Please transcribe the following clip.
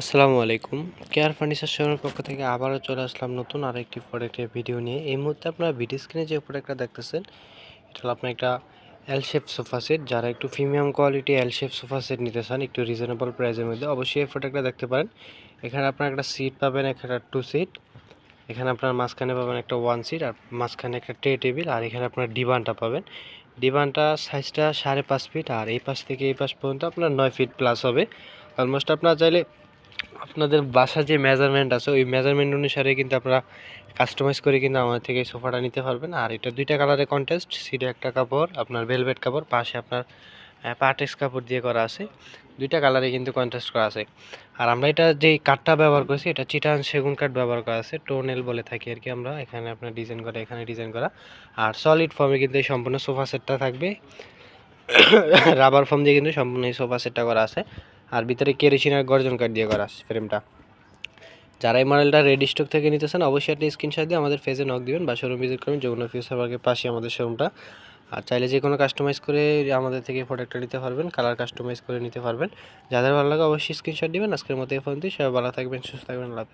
আসসালামু আলাইকুম। Care furniture শোরুমের পক্ষ থেকে আবারও চলে আসলাম নতুন আর একটি প্রোডাক্টের ভিডিও নিয়ে। এই মুহূর্তে আপনারা ভিডিও স্ক্রিনে যে প্রোডাক্টটা দেখতেছেন, এটা হলো আপনার একটা এল শেপ সোফা সেট যারা একটু premium quality L shape sofa set নিতে চান, একটু রিজনেবল প্রাইসের মধ্যে অবশ্যই এই প্রোডাক্টটা দেখতে পারেন। এখানে আপনার একটা সিট পাবেন, এখানে টু সিট এখানে আপনার মাঝখানে পাবেন একটা ওয়ান সিট আর মাঝখানে একটা ট্রে টেবিল আর এখানে আপনার ডিবানটা পাবেন। ডিবানটা সাইজটা সাড়ে পাঁচ ফিট আর এই পাশ থেকে এই পাশ পর্যন্ত আপনার নয় ফিট প্লাস হবে। অলমোস্ট আপনার চাইলে আপনাদের বাসার যে মেজারমেন্ট আছে, ওই মেজারমেন্ট অনুসারে কিন্তু আপনারা কাস্টমাইজ করে কিন্তু আমাদের থেকে সোফাটা নিতে পারবেন। আর এটা দুইটা কালারে কন্টেস্ট সিটে একটা কাপড়, আপনার ভেলভেট কাপড়, পাশে আপনার পাটেক্স কাপড় দিয়ে করা আছে। দুইটা কালারে কিন্তু কন্টেস্ট করা আছে। আর আমরা এটা যেই কাঠটা ব্যবহার করছি, এটা চিটান সেগুন কাঠ ব্যবহার করা আছে, টোনেল বলে থাকি আর কি আমরা। এখানে আপনার ডিজাইন করা, এখানে ডিজাইন করা। আর সলিড ফর্মে কিন্তু এই সম্পূর্ণ সোফা সেটটা থাকবে। রাবার ফর্ম দিয়ে কিন্তু সম্পূর্ণ এই সোফা সেটটা করা আছে। আর ভিতরে কেরোসিন আর গর্জন কাঠ দিয়ে করা ফ্রেমটা যারা এই মডেলটা রেডি স্টক থেকে নিতে চান অবশ্যই একটা স্ক্রিনশট দিয়ে আমাদের ফেজে নক দিবেন বা শোরুম ভিজিট করবেন, যমুনা ফিউচার পার্কের পাশে আমাদের শোরুমটা আর চাইলে যে কোনো কাস্টমাইজ করে আমাদের থেকে প্রোডাক্টটা নিতে পারবেন কালার কাস্টমাইজ করে নিতে পারবেন। যাদের ভালো লাগে অবশ্যই স্ক্রিনশট দিবেন। আজকের মতো এই ফোন দিয়ে সবাই ভালো থাকবেন, সুস্থ থাকবেন, আল্লাহ